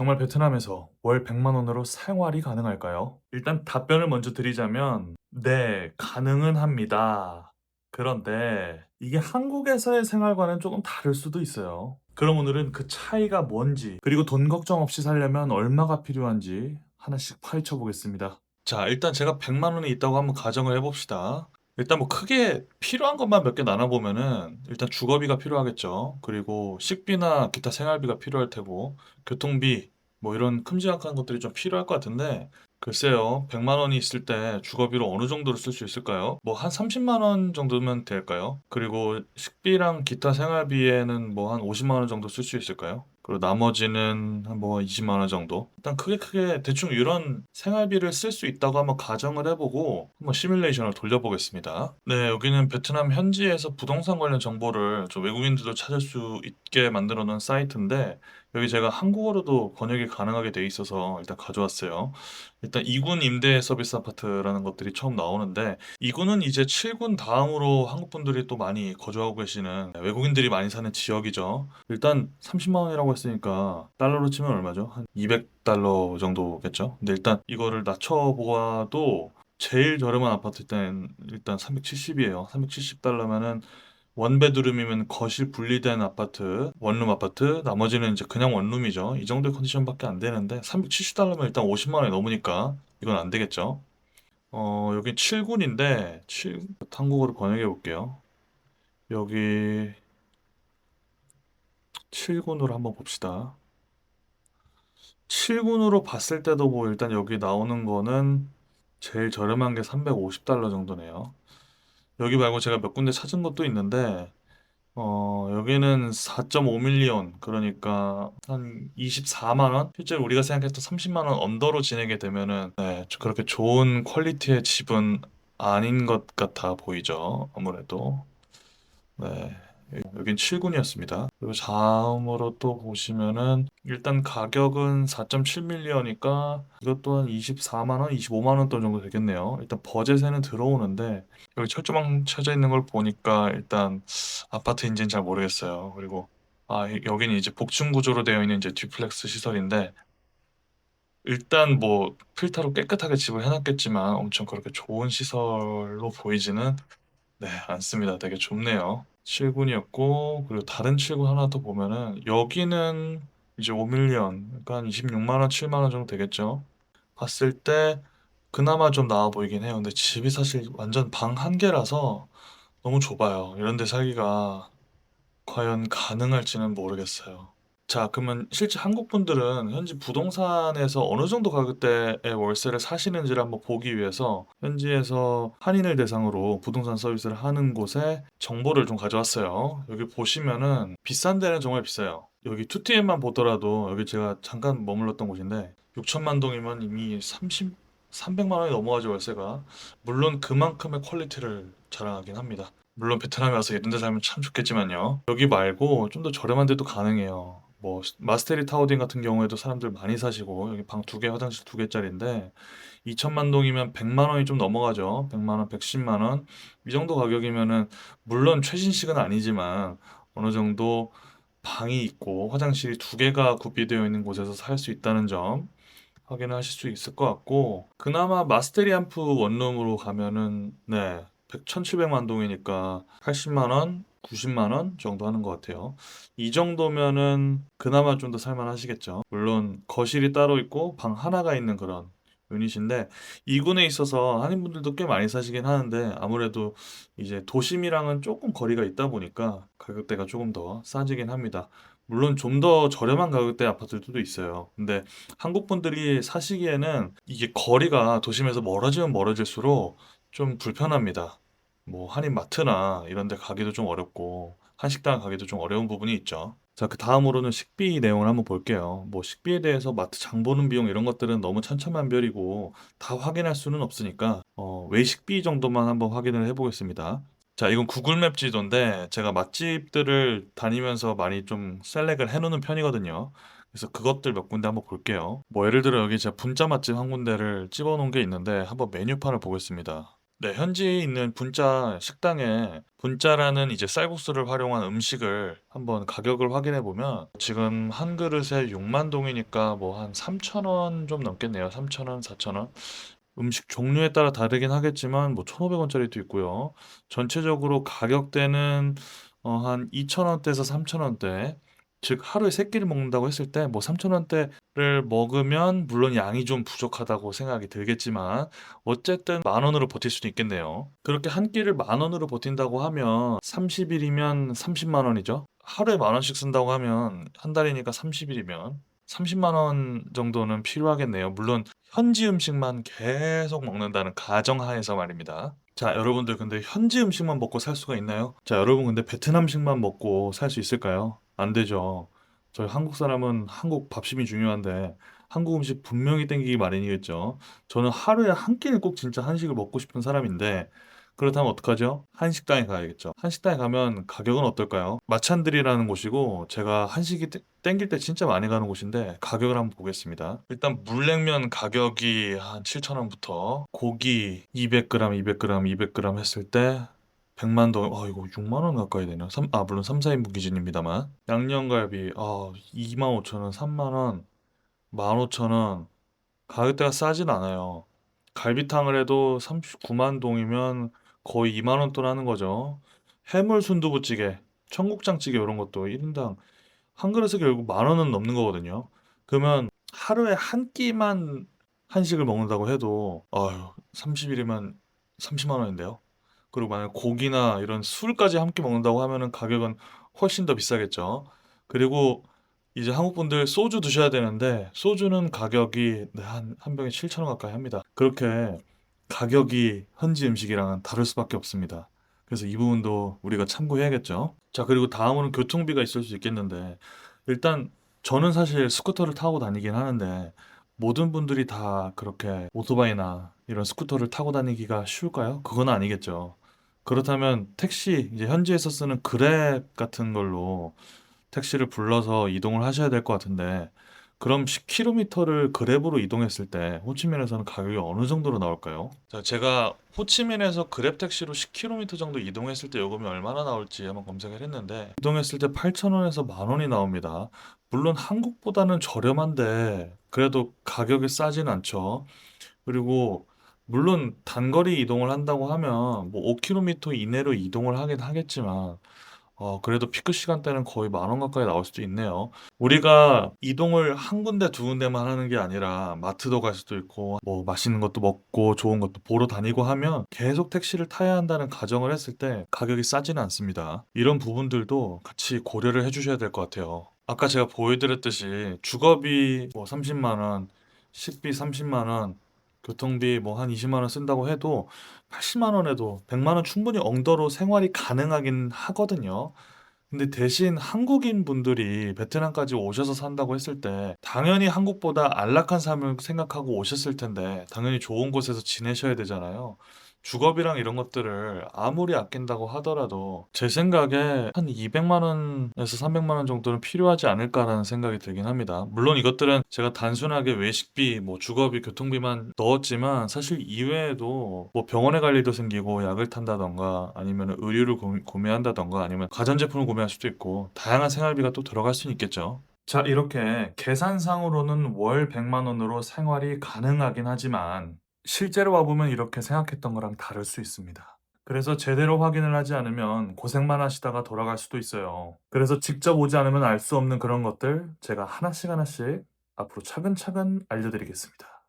정말 베트남에서 월 100만 원으로 생활이 가능할까요? 일단 답변을 먼저 드리자면 네, 가능은 합니다. 그런데 이게 한국에서의 생활과는 조금 다를 수도 있어요. 그럼 오늘은 그 차이가 뭔지, 그리고 돈 걱정 없이 살려면 얼마가 필요한지 하나씩 파헤쳐 보겠습니다. 자, 일단 제가 100만 원이 있다고 한번 가정을 해봅시다. 일단 뭐 크게 필요한 것만 몇 개 나눠보면은 일단 주거비가 필요하겠죠. 그리고 식비나 기타 생활비가 필요할 테고 교통비 뭐 이런 큼지막한 것들이 좀 필요할 것 같은데 글쎄요. 100만 원이 있을 때 주거비로 어느 정도로 쓸 수 있을까요? 뭐 한 30만 원 정도면 될까요? 그리고 식비랑 기타 생활비에는 뭐 한 50만 원 정도 쓸 수 있을까요? 그리고 나머지는 한뭐 20만 원 정도. 일단 크게 크게 대충 이런 생활비를 쓸 수 있다고 한번 가정을 해보고 한번 시뮬레이션을 돌려보겠습니다. 네, 여기는 베트남 현지에서 부동산 관련 정보를 좀 외국인들도 찾을 수 있게 만들어 놓은 사이트인데 여기 제가 한국어로도 번역이 가능하게 돼 있어서 일단 가져왔어요. 일단 2군 임대 서비스 아파트라는 것들이 처음 나오는데 2군은 이제 7군 다음으로 한국 분들이 또 많이 거주하고 계시는 외국인들이 많이 사는 지역이죠. 일단 30만 원이라고 했으니까 달러로 치면 얼마죠? 한 200달러 정도겠죠. 근데 일단 이거를 낮춰보아도 제일 저렴한 아파트 때는 일단 370이에요. 370달러면은 원베드룸이면 거실 분리된 아파트, 원룸 아파트, 나머지는 이제 그냥 원룸이죠. 이 정도의 컨디션밖에 안 되는데 370달러면 일단 50만 원이 넘으니까 이건 안 되겠죠. 어, 여기 7군인데 7 한국어로 번역해 볼게요. 여기 7군으로 한번 봅시다. 7군으로 봤을 때도 뭐 일단 여기 나오는 거는 제일 저렴한 게 350달러 정도네요. 여기 말고 제가 몇 군데 찾은 것도 있는데 어, 여기는 4.5밀리언 그러니까 한 24만 원? 실제로 우리가 생각했던 30만 원 언더로 지내게 되면은 네, 그렇게 좋은 퀄리티의 집은 아닌 것 같아 보이죠. 아무래도. 네. 여긴 7군이었습니다. 그리고 다음으로 또 보시면은 일단 가격은 4.7밀리언이니까 이것 또한 24만 원, 25만 원 돈 정도 되겠네요. 일단 버젯에는 들어오는데 여기 철조망 쳐져 있는 걸 보니까 일단 아파트인지는 잘 모르겠어요. 그리고 아 이- 여기는 이제 복층 구조로 되어 있는 이제 듀플렉스 시설인데 일단 뭐 필터로 깨끗하게 집을 해놨겠지만 엄청 그렇게 좋은 시설로 보이지는 네, 않습니다. 되게 좁네요. 7군이었고 그리고 다른 7군 하나 더 보면은 여기는 이제 5밀리언 그러니까 한 26만 원, 7만 원 정도 되겠죠. 봤을 때 그나마 좀 나아 보이긴 해요. 근데 집이 사실 완전 방 한 개라서 너무 좁아요. 이런 데 살기가 과연 가능할지는 모르겠어요. 자, 그러면 실제 한국 분들은 현지 부동산에서 어느 정도 가격대의 월세를 사시는지를 한번 보기 위해서 현지에서 한인을 대상으로 부동산 서비스를 하는 곳에 정보를 좀 가져왔어요. 여기 보시면은 비싼 데는 정말 비싸요. 여기 2TM만 보더라도 여기 제가 잠깐 머물렀던 곳인데 6천만 동이면 이미 30, 300만 원이 넘어가죠 월세가. 물론 그만큼의 퀄리티를 자랑하긴 합니다. 물론 베트남에 와서 이런 데 살면 참 좋겠지만요. 여기 말고 좀 더 저렴한 데도 가능해요. 뭐 마스테리 타워딩 같은 경우에도 사람들 많이 사시고 여기 방 두 개, 화장실 두 개짜리인데 2천만 동이면 100만 원이 좀 넘어가죠. 100만 원, 110만 원. 이 정도 가격이면은 물론 최신식은 아니지만 어느 정도 방이 있고 화장실이 두 개가 구비되어 있는 곳에서 살 수 있다는 점 확인을 하실 수 있을 것 같고 그나마 마스테리 암프 원룸으로 가면은 네 100, 1700만 동이니까 80만 원, 90만 원 정도 하는 것 같아요. 이 정도면은 그나마 좀 더 살만하시겠죠. 물론 거실이 따로 있고 방 하나가 있는 그런 유닛인데 이군에 있어서 한인분들도 꽤 많이 사시긴 하는데 아무래도 이제 도심이랑은 조금 거리가 있다 보니까 가격대가 조금 더 싸지긴 합니다. 물론 좀 더 저렴한 가격대 아파트들도 있어요. 근데 한국 분들이 사시기에는 이게 거리가 도심에서 멀어지면 멀어질수록 좀 불편합니다. 뭐 한인 마트나 이런 데 가기도 좀 어렵고 한식당 가기도 좀 어려운 부분이 있죠. 자, 그 다음으로는 식비 내용을 한번 볼게요. 뭐 식비에 대해서 마트 장 보는 비용 이런 것들은 너무 천차만별이고 다 확인할 수는 없으니까 어, 외식비 정도만 한번 확인을 해보겠습니다. 자, 이건 구글맵 지도인데 제가 맛집들을 다니면서 많이 좀 셀렉을 해놓는 편이거든요. 그래서 그것들 몇 군데 한번 볼게요. 뭐 예를 들어 여기 제가 분짜 맛집 한 군데를 집어놓은 게 있는데 한번 메뉴판을 보겠습니다. 네, 현지에 있는 분짜 식당에 분짜라는 이제 쌀국수를 활용한 음식을 한번 가격을 확인해 보면 지금 한 그릇에 6만 동이니까 뭐 한 3,000원 좀 넘겠네요. 3,000원, 4,000원. 음식 종류에 따라 다르긴 하겠지만 뭐 1,500원짜리도 있고요. 전체적으로 가격대는 어, 한 2,000원대에서 3,000원대. 즉 하루에 세 끼를 먹는다고 했을 때 뭐 3,000원대를 먹으면 물론 양이 좀 부족하다고 생각이 들겠지만 어쨌든 만 원으로 버틸 수도 있겠네요. 그렇게 한 끼를 만 원으로 버틴다고 하면 30일이면 30만 원이죠. 하루에 만 원씩 쓴다고 하면 한 달이니까 30일이면 30만 원 정도는 필요하겠네요. 물론 현지 음식만 계속 먹는다는 가정하에서 말입니다. 자, 여러분들 근데 현지 음식만 먹고 살 수가 있나요? 자, 여러분 근데 베트남식만 먹고 살 수 있을까요? 안 되죠. 저희 한국 사람은 한국 밥심이 중요한데 한국 음식 분명히 땡기기 마련이겠죠. 저는 하루에 한 끼는 꼭 진짜 한식을 먹고 싶은 사람인데 그렇다면 어떡하죠? 한식당에 가야겠죠. 한식당에 가면 가격은 어떨까요? 마찬들이라는 곳이고 제가 한식이 땡- 땡길 때 진짜 많이 가는 곳인데 가격을 한번 보겠습니다. 일단 물냉면 가격이 한 7,000원부터 고기 200g, 200g, 200g 했을 때 100만 동, 아, 이거 6만 원 가까이 되네요. 삼, 아, 물론 3, 4인분 기준입니다만. 양념갈비, 아, 25,000원, 3만 원, 15,000원. 가격대가 싸진 않아요. 갈비탕을 해도 39만 동이면 거의 2만 원 돈 하는 거죠. 해물 순두부찌개, 청국장찌개 이런 것도 1인당 한 그릇에 결국 만 원은 넘는 거거든요. 그러면 하루에 한 끼만 한식을 먹는다고 해도 아유, 30일이면 30만 원인데요. 그리고 만약 고기나 이런 술까지 함께 먹는다고 하면은 가격은 훨씬 더 비싸겠죠. 그리고 이제 한국 분들 소주 드셔야 되는데 소주는 가격이 네, 한, 한 병에 7천 원 가까이 합니다. 그렇게 가격이 현지 음식이랑은 다를 수밖에 없습니다. 그래서 이 부분도 우리가 참고해야겠죠. 자, 그리고 다음으로는 교통비가 있을 수 있겠는데 일단 저는 사실 스쿠터를 타고 다니긴 하는데 모든 분들이 다 그렇게 오토바이나 이런 스쿠터를 타고 다니기가 쉬울까요? 그건 아니겠죠. 그렇다면 택시, 이제 현지에서 쓰는 그랩 같은 걸로 택시를 불러서 이동을 하셔야 될 것 같은데, 그럼 10km를 그랩으로 이동했을 때 호치민에서는 가격이 어느 정도로 나올까요? 자, 제가 호치민에서 그랩 택시로 10km 정도 이동했을 때 요금이 얼마나 나올지 한번 검색을 했는데, 이동했을 때 8,000원에서 만 원이 나옵니다. 물론 한국보다는 저렴한데, 그래도 가격이 싸진 않죠. 그리고 물론 단거리 이동을 한다고 하면 뭐 5km 이내로 이동을 하긴 하겠지만 어, 그래도 피크 시간대는 거의 만 원 가까이 나올 수도 있네요. 우리가 이동을 한 군데 두 군데만 하는 게 아니라 마트도 갈 수도 있고 뭐 맛있는 것도 먹고 좋은 것도 보러 다니고 하면 계속 택시를 타야 한다는 가정을 했을 때 가격이 싸지는 않습니다. 이런 부분들도 같이 고려를 해주셔야 될 것 같아요. 아까 제가 보여드렸듯이 주거비 뭐 30만 원, 식비 30만 원, 교통비 뭐 한 20만 원 쓴다고 해도 80만 원에도 100만 원 충분히 엉더로 생활이 가능하긴 하거든요. 근데 대신 한국인 분들이 베트남까지 오셔서 산다고 했을 때 당연히 한국보다 안락한 삶을 생각하고 오셨을 텐데 당연히 좋은 곳에서 지내셔야 되잖아요. 주거비랑 이런 것들을 아무리 아낀다고 하더라도 제 생각에 한 200만 원에서 300만 원 정도는 필요하지 않을까라는 생각이 들긴 합니다. 물론 이것들은 제가 단순하게 외식비, 뭐 주거비, 교통비만 넣었지만 사실 이외에도 뭐 병원에 갈 일도 생기고 약을 탄다던가 아니면 의류를 구- 구매한다던가 아니면 가전제품을 구매할 수도 있고 다양한 생활비가 또 들어갈 수는 있겠죠. 자, 이렇게 계산상으로는 월 100만 원으로 생활이 가능하긴 하지만 실제로 와보면 이렇게 생각했던 거랑 다를 수 있습니다. 그래서 제대로 확인을 하지 않으면 고생만 하시다가 돌아갈 수도 있어요. 그래서 직접 오지 않으면 알 수 없는 그런 것들 제가 하나씩 하나씩 앞으로 차근차근 알려드리겠습니다.